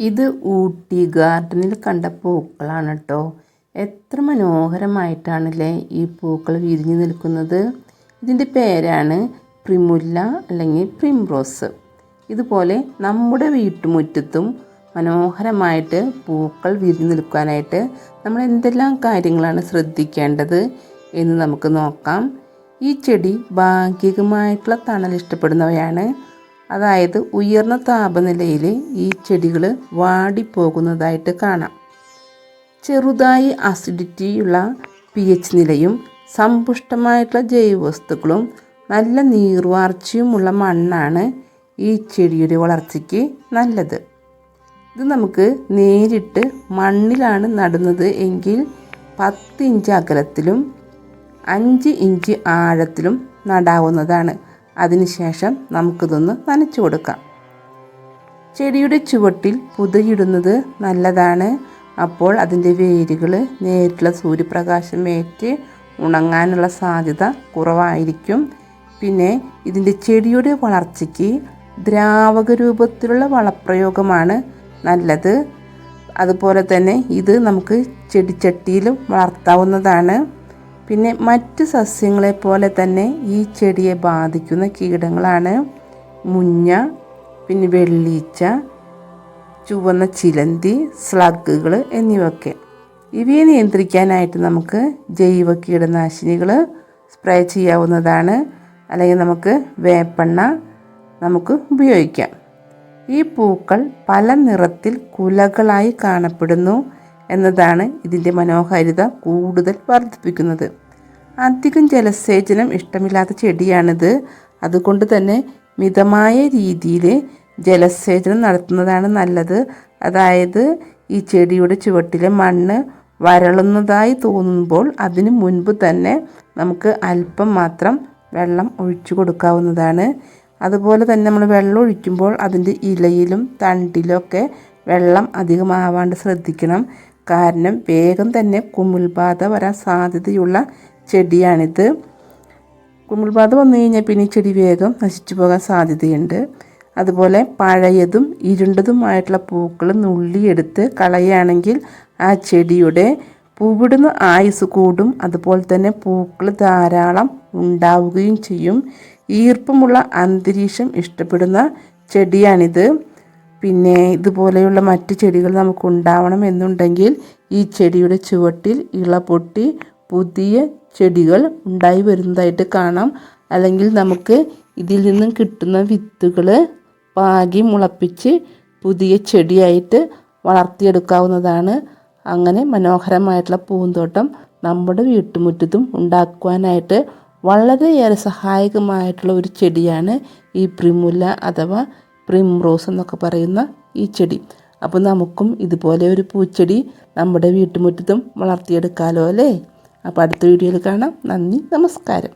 ഇത് ഊട്ടി ഗാർഡനിൽ കണ്ട പൂക്കളാണ് കേട്ടോ എത്ര മനോഹരമായിട്ടാണല്ലേ ഈ പൂക്കൾ വിരിഞ്ഞു നിൽക്കുന്നത്. ഇതിന്റെ പേരാണ് പ്രിമുല്ല അല്ലെങ്കിൽ പ്രിംറോസ്. ഇതുപോലെ നമ്മുടെ വീട്ടുമുറ്റത്തും മനോഹരമായിട്ട് പൂക്കൾ വിരിഞ്ഞു നിൽക്കാനായിട്ട് നമ്മൾ എന്തെല്ലാം കാര്യങ്ങളാണ് ശ്രദ്ധിക്കേണ്ടത് എന്ന് നമുക്ക് നോക്കാം. ഈ ചെടി ഭാഗികമായിട്ടുള്ള തണൽ ഇഷ്ടപ്പെടുന്നവയാണ് അതായത് ഉയർന്ന താപനിലയിൽ ഈ ചെടികൾ വാടിപ്പോകുന്നതായിട്ട് കാണാം. ചെറുതായി അസിഡിറ്റിയുള്ള പി എച്ച് നിലയും സമ്പുഷ്ടമായിട്ടുള്ള ജൈവവസ്തുക്കളും നല്ല നീർവാർച്ചയുമുള്ള മണ്ണാണ് ഈ ചെടിയുടെ വളർച്ചയ്ക്ക് നല്ലത്. ഇത് നമുക്ക് നേരിട്ട് മണ്ണിലാണ് നടുന്നത് എങ്കിൽ പത്ത് ഇഞ്ച് അകലത്തിലും അഞ്ച് ഇഞ്ച് ആഴത്തിലും നടാവുന്നതാണ്. അതിനുശേഷം നമുക്കിതൊന്ന് നനച്ചു കൊടുക്കാം. ചെടിയുടെ ചുവട്ടിൽ പുതയിടുന്നത് നല്ലതാണ്. അപ്പോൾ അതിന്റെ വേരുകൾ നേരിട്ടുള്ള സൂര്യപ്രകാശം ഏറ്റ് ഉണങ്ങാനുള്ള സാധ്യത കുറവായിരിക്കും. പിന്നെ ഇതിന്റെ ചെടിയുടെ വളർച്ചയ്ക്ക് ദ്രാവക രൂപത്തിലുള്ള വളപ്രയോഗമാണ് നല്ലത്. അതുപോലെ തന്നെ ഇത് നമുക്ക് ചെടിച്ചട്ടിയിലും വളർത്താവുന്നതാണ്. പിന്നെ മറ്റ് സസ്യങ്ങളെ പോലെ തന്നെ ഈ ചെടിയെ ബാധിക്കുന്ന കീടങ്ങളാണ് മുഞ്ഞ പിന്നെ വെള്ളീച്ച ചുവന്ന ചിലന്തി സ്ലഗുകൾ എന്നിവയൊക്കെ. ഇവയെ നിയന്ത്രിക്കാനായിട്ട് നമുക്ക് ജൈവ കീടനാശിനികൾ സ്പ്രേ ചെയ്യാവുന്നതാണ്. അല്ലെങ്കിൽ നമുക്ക് വേപ്പെണ്ണ നമുക്ക് ഉപയോഗിക്കാം. ഈ പൂക്കൾ പല നിറത്തിൽ കുലകളായി കാണപ്പെടുന്നു. എന്നതാണ് ഇതിന്റെ മനോഹാരിത കൂടുതൽ വർദ്ധിപ്പിക്കുന്നത്. അധികം ജലസേചനം ഇഷ്ടമില്ലാത്ത ചെടിയാണിത്. അതുകൊണ്ട് തന്നെ മിതമായ രീതിയിൽ ജലസേചനം നടത്തുന്നതാണ് നല്ലത്. അതായത് ഈ ചെടിയുടെ ചുവട്ടിലെ മണ്ണ് വരളുന്നതായി തോന്നുമ്പോൾ അതിനു മുൻപ് തന്നെ നമുക്ക് അല്പം മാത്രം വെള്ളം ഒഴിച്ചു കൊടുക്കാവുന്നതാണ്. അതുപോലെ തന്നെ നമ്മൾ വെള്ളം ഒഴിക്കുമ്പോൾ അതിന്റെ ഇലയിലും തണ്ടിലൊക്കെ വെള്ളം അധികമാവാണ്ട് ശ്രദ്ധിക്കണം. കാരണം വേഗം തന്നെ കുമിൾബാധ വരാൻ സാധ്യതയുള്ള ചെടിയാണിത്. കുമിൾബാധ വന്നു കഴിഞ്ഞാൽ പിന്നെ ചെടി വേഗം നശിച്ചു പോകാൻ സാധ്യതയുണ്ട്. അതുപോലെ പഴയതും ഇരുണ്ടതുമായിട്ടുള്ള പൂക്കൾ നുള്ളിയെടുത്ത് കളയുകയാണെങ്കിൽ ആ ചെടിയുടെ പൂവിടുന്ന ആയുസ് കൂടും. അതുപോലെ തന്നെ പൂക്കൾ ധാരാളം ഉണ്ടാവുകയും ചെയ്യും. ഈർപ്പമുള്ള അന്തരീക്ഷം ഇഷ്ടപ്പെടുന്ന ചെടിയാണിത്. പിന്നെ ഇതുപോലെയുള്ള മറ്റ് ചെടികൾ നമുക്ക് ഉണ്ടാവണം എന്നുണ്ടെങ്കിൽ ഈ ചെടിയുടെ ചുവട്ടിൽ ഇള പൊട്ടി പുതിയ ചെടികൾ ഉണ്ടായി വരുന്നതായിട്ട് കാണാം. അല്ലെങ്കിൽ നമുക്ക് ഇതിൽ നിന്നും കിട്ടുന്ന വിത്തുകൾ പാകി മുളപ്പിച്ച് പുതിയ ചെടിയായിട്ട് വളർത്തിയെടുക്കാവുന്നതാണ്. അങ്ങനെ മനോഹരമായിട്ടുള്ള പൂന്തോട്ടം നമ്മുടെ വീട്ടുമുറ്റത്തും ഉണ്ടാക്കുവാനായിട്ട് വളരെയേറെ സഹായകമായിട്ടുള്ള ഒരു ചെടിയാണ് ഈ പ്രിമുല അഥവാ പ്രിംറോസ് എന്നൊക്കെ പറയുന്ന ഈ ചെടി. അപ്പോൾ നമുക്കും ഇതുപോലെ ഒരു പൂച്ചെടി നമ്മുടെ വീട്ടുമുറ്റത്തും വളർത്തിയെടുക്കാമല്ലോ അല്ലേ? അപ്പോൾ അടുത്ത വീഡിയോയിൽ കാണാം. നന്ദി നമസ്കാരം.